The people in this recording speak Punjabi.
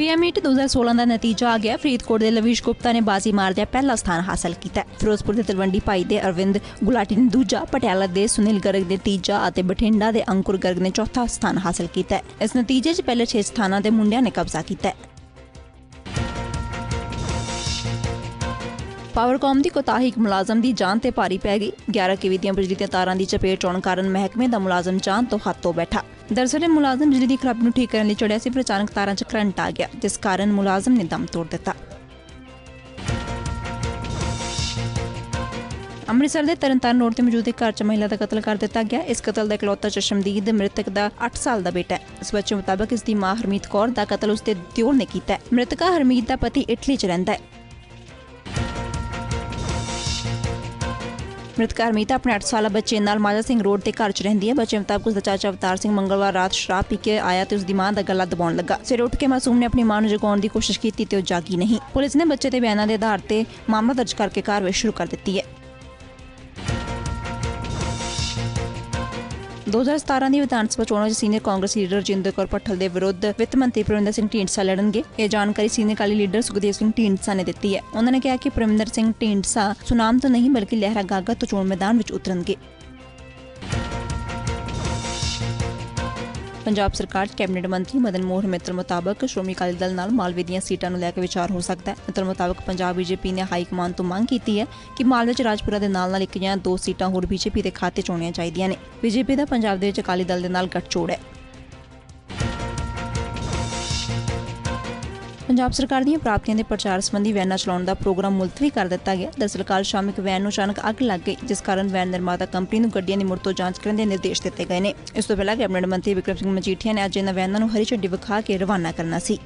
ਪੀਐਮਈਟ 2016 ਦਾ ਨਤੀਜਾ ਆ ਗਿਆ। ਫਰੀਦਕੋਟ ਦੇ ਲਵੀਸ਼ ਗੁਪਤਾ ਨੇ ਬਾਜ਼ੀ ਮਾਰਦਿਆਂ ਪਹਿਲਾ ਸਥਾਨ ਹਾਸਲ ਕੀਤਾ। ਫਿਰੋਜ਼ਪੁਰ ਦੇ ਤਲਵੰਡੀ ਭਾਈ ਦੇ ਅਰਵਿੰਦ ਗੁਲਾਟੀ ਨੇ ਦੂਜਾ, ਪਟਿਆਲਾ ਦੇ ਸੁਨੀਲ ਗਰਗ ਨੇ ਤੀਜਾ ਅਤੇ ਬਠਿੰਡਾ ਦੇ ਅੰਕੁਰ ਗਰਗ ਨੇ ਚੌਥਾ ਸਥਾਨ ਹਾਸਲ ਕੀਤਾ। ਇਸ ਨਤੀਜੇ 'ਚ ਪਹਿਲੇ 6 ਸਥਾਨਾਂ ਦੇ ਮੁੰਡਿਆਂ ਨੇ ਕਬਜ਼ਾ ਕੀਤਾ। ਹੈ। ਪਾਵਰਕਾਮ ਦੀ ਕੋਤਾਹੀ ਇੱਕ ਮੁਲਾਜ਼ਮ ਦੀ ਜਾਨ ਤੇ ਭਾਰੀ ਪੈ ਗਈ। 11 ਕੇਵੀ ਦੀਆਂ ਬਿਜਲੀ ਦੀਆਂ ਤਾਰਾਂ ਦੀ ਚਪੇਟ ਆਉਣ ਕਾਰਨ ਮਹਿਕਮੇ ਦਾ ਮੁਲਾਜ਼ਮ ਜਾਨ ਤੋਂ ਹੱਥੋਂ ਬੈਠਾ। ਦਰਅਸਲ ਮੁਲਾਜ਼ਮ ਬਿਜਲੀ ਦੀ ਖਰਾਬੀ ਨੂੰ ਠੀਕ ਕਰਨ ਲਈ ਚੜਿਆ ਸੀ, ਪਰ ਅਚਾਨਕ ਤਾਰਾਂ 'ਚ ਕਰੰਟ ਆ ਗਿਆ, ਜਿਸ ਕਾਰਨ ਮੁਲਾਜ਼ਮ ਨੇ ਦਮ ਤੋੜ ਦਿੱਤਾ। ਅੰਮ੍ਰਿਤਸਰ ਦੇ ਤਰਨਤਾਰਨ ਰੋਡ ਤੇ ਮੌਜੂਦ ਇੱਕ ਘਰ 'ਚ ਮਹਿਲਾ ਦਾ ਕਤਲ ਕਰ ਦਿੱਤਾ ਗਿਆ। ਇਸ ਕਤਲ ਦਾ ਇਕਲੌਤਾ ਚਸ਼ਮਦੀਦ ਮ੍ਰਿਤਕ ਦਾ 8 ਸਾਲ ਦਾ ਬੇਟਾ ਹੈ। ਇਸ ਬੱਚੇ ਮੁਤਾਬਕ ਇਸ ਦੀ ਮਾਂ ਹਰਮੀਤ ਕੌਰ ਦਾ ਕਤਲ ਉਸ ਦੇ ਦਿਓਰ ਨੇ ਕੀਤਾ ਹੈ। ਮ੍ਰਿਤਕਾ ਹਰਮੀਤ ਦਾ ਪਤੀ ਇਟਲੀ 'ਚ ਰਹਿੰਦਾ ਹੈ। ਮ੍ਰਿਤਕਾਰ ਹਰਮੀਤ ਆਪਣੇ 8 ਸਾਲਾ ਬੱਚੇ ਨਾਲ ਮਾਜਾ ਸਿੰਘ ਰੋਡ ਤੇ ਘਰ 'ਚ ਰਹਿੰਦੀ ਹੈ। ਬੱਚੇ ਮੁਤਾਬਕ ਉਸ ਦਾ ਚਾਚਾ ਅਵਤਾਰ ਸਿੰਘ ਮੰਗਲਵਾਰ ਰਾਤ ਸ਼ਰਾਬ ਪੀ ਕੇ ਆਇਆ ਤੇ ਉਸ ਦੀ ਮਾਂ ਦਾ ਗਲਾ ਦਬਾਉਣ ਲੱਗਾ। ਸਿਰ ਉੱਠ ਕੇ ਮਾਸੂਮ ਨੇ ਆਪਣੀ ਮਾਂ ਨੂੰ ਜਗਾਉਣ ਦੀ ਕੋਸ਼ਿਸ਼ ਕੀਤੀ ਤੇ ਉਹ ਜਾਗੀ ਨਹੀਂ। ਪੁਲਿਸ ਨੇ ਬੱਚੇ ਦੇ ਬਿਆਨਾਂ ਦੇ ਆਧਾਰ ਤੇ ਮਾਮਲਾ ਦਰਜ ਕਰਕੇ ਕਾਰਵਾਈ ਸ਼ੁਰੂ ਕਰ ਦਿੱਤੀ ਹੈ। 2017 ਦੀ ਵਿਧਾਨ ਸਭਾ ਚੋਣਾਂ 'ਚ ਸੀਨੀਅਰ ਕਾਂਗਰਸ ਲੀਡਰ ਰਜਿੰਦਰ ਕੌਰ ਪੱਠਲ ਦੇ ਵਿਰੁੱਧ ਵਿੱਤ ਮੰਤਰੀ ਪ੍ਰਵਿੰਦਰ ਸਿੰਘ ਢੀਂਡਸਾ ਲੜਨਗੇ। ਇਹ ਜਾਣਕਾਰੀ ਸੀਨੀਅਰ ਅਕਾਲੀ ਲੀਡਰ ਸੁਖਦੇਵ ਸਿੰਘ ਢੀਂਡਸਾ ਨੇ ਦਿੱਤੀ ਹੈ। ਉਹਨਾਂ ਨੇ ਕਿਹਾ ਕਿ ਪ੍ਰਵਿੰਦਰ ਸਿੰਘ ਢੀਂਡਸਾ ਸੁਨਾਮ ਤੋਂ ਨਹੀਂ, ਬਲਕਿ ਲਹਿਰਾ ਗਾਗਾ ਤੋਂ ਚੋਣ ਮੈਦਾਨ ਵਿੱਚ ਉਤਰਨਗੇ। ਪੰਜਾਬ ਸਰਕਾਰ 'ਚ ਕੈਬਨਿਟ ਮੰਤਰੀ ਮਦਨ ਮੋਹਨ ਮਿੱਤਲ ਮੁਤਾਬਕ ਸ਼੍ਰੋਮਣੀ ਅਕਾਲੀ ਦਲ ਨਾਲ ਮਾਲਵੇ ਦੀਆਂ ਸੀਟਾਂ ਨੂੰ ਲੈ ਕੇ ਵਿਚਾਰ ਹੋ ਸਕਦਾ ਹੈ। ਮਿੱਤਲ ਮੁਤਾਬਕ ਪੰਜਾਬ ਬੀਜੇਪੀ ਨੇ ਹਾਈ ਕਮਾਂਡ ਤੋਂ ਮੰਗ ਕੀਤੀ ਹੈ ਕਿ ਮਾਲਵੇ 'ਚ ਰਾਜਪੁਰਾ ਦੇ ਨਾਲ ਨਾਲ ਇੱਕ ਜਾਂ ਦੋ ਸੀਟਾਂ ਹੋਰ ਬੀਜੇਪੀ ਦੇ ਖਾਤੇ 'ਚ ਹੋਣੀਆਂ ਚਾਹੀਦੀਆਂ ਨੇ। ਬੀਜੇਪੀ ਦਾ ਪੰਜਾਬ ਦੇ ਵਿੱਚ ਅਕਾਲੀ ਦਲ ਦੇ ਨਾਲ ਗੱਠਜੋੜ ਹੈ। ਪੰਜਾਬ ਸਰਕਾਰ ਦੀਆਂ ਪ੍ਰਾਪਤੀਆਂ ਦੇ ਪ੍ਰਚਾਰ ਸੰਬੰਧੀ ਵੈਨਾਂ ਚਲਾਉਣ ਦਾ ਪ੍ਰੋਗਰਾਮ ਮੁਲਤਵੀ ਕਰ ਦਿੱਤਾ ਗਿਆ। ਦਰਅਸਲ, ਕੱਲ੍ਹ ਸ਼ਾਮ ਇੱਕ ਵੈਨ ਨੂੰ ਅਚਾਨਕ ਅੱਗ ਲੱਗ ਗਈ, ਜਿਸ ਕਾਰਨ ਵੈਨ ਨਿਰਮਾਤਾ ਕੰਪਨੀ ਨੂੰ ਗੱਡੀਆਂ ਦੀ ਮੁੜ ਤੋਂ ਜਾਂਚ ਕਰਨ ਦੇ ਨਿਰਦੇਸ਼ ਦਿੱਤੇ ਗਏ ਨੇ। ਇਸ ਤੋਂ ਪਹਿਲਾਂ ਕੈਬਨਿਟ ਮੰਤਰੀ ਵਿਕਰਮ ਸਿੰਘ ਮਜੀਠੀਆ ਨੇ ਅੱਜ ਇਹਨਾਂ ਵੈਨਾਂ ਨੂੰ ਹਰੀ ਝੰਡੀ ਵਿਖਾ ਕੇ ਰਵਾਨਾ ਕਰਨਾ ਸੀ।